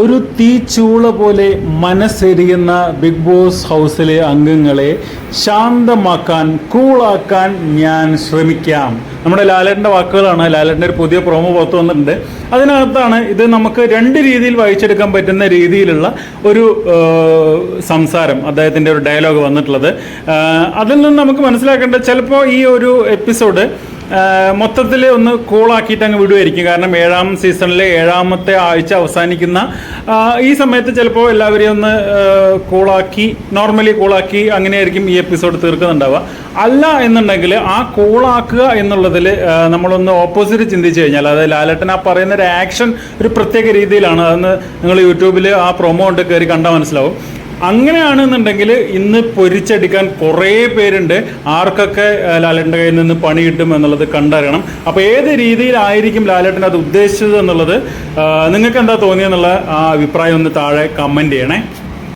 ഒരു തീച്ചൂള പോലെ മനസ്സെരിയുന്ന big boss ഹൗസിലെ അംഗങ്ങളെ ശാന്തമാക്കാൻ കൂളാക്കാൻ ഞാൻ ശ്രമിക്കാം. നമ്മുടെ ലാലേട്ടന്റെ വാക്കുകളാണ്. ലാലേട്ടന്റെ ഒരു പുതിയ പ്രോമോ പുറത്തു വന്നിട്ടുണ്ട്. അതിനകത്താണ് ഇത് നമുക്ക് രണ്ട് രീതിയിൽ വായിച്ചെടുക്കാൻ പറ്റുന്ന രീതിയിലുള്ള ഒരു സംസാരം അദ്ദേഹത്തിന്റെ ഒരു ഡയലോഗ് വന്നിട്ടുള്ളത്. അതിൽ നിന്ന് നമുക്ക് മനസ്സിലാക്കേണ്ടത് ചിലപ്പോൾ ഈ ഒരു എപ്പിസോഡ് മൊത്തത്തിൽ ഒന്ന് കൂളാക്കിയിട്ട് അങ്ങ് വിടുമായിരിക്കും കാരണം ഏഴാം സീസണിലെ ഏഴാമത്തെ ആഴ്ച അവസാനിക്കുന്ന ഈ സമയത്ത് ചിലപ്പോൾ എല്ലാവരെയും ഒന്ന് കൂളാക്കി നോർമലി കൂളാക്കി അങ്ങനെയായിരിക്കും ഈ എപ്പിസോഡ് തീർക്കുന്നുണ്ടാവുക. അല്ല എന്നുണ്ടെങ്കിൽ ആ കൂളാക്കുക എന്നുള്ളതിൽ നമ്മളൊന്ന് ഓപ്പോസിറ്റ് ചിന്തിച്ചു കഴിഞ്ഞാൽ അതായത് ലാലട്ടൻ ആ പറയുന്ന ഒരു ആക്ഷൻ ഒരു പ്രത്യേക രീതിയിലാണ്. അതൊന്ന് നിങ്ങൾ യൂട്യൂബിൽ ആ പ്രൊമോ ഉണ്ട് കയറി കണ്ടാൽ മനസ്സിലാവും. അങ്ങനെയാണെന്നുണ്ടെങ്കിൽ ഇന്ന് പൊരിച്ചെടുക്കാൻ കുറേ പേരുണ്ട്. ആർക്കൊക്കെ ലാലേട്ടന്റെ കയ്യിൽ നിന്ന് പണി കിട്ടും എന്നുള്ളത് കണ്ടറിയണം. അപ്പോൾ ഏത് രീതിയിലായിരിക്കും ലാലേട്ടൻ അത് ഉദ്ദേശിച്ചത് എന്നുള്ളത് നിങ്ങൾക്ക് എന്താ തോന്നിയെന്നുള്ള ആ അഭിപ്രായം ഒന്ന് താഴെ കമന്റ് ചെയ്യണേ.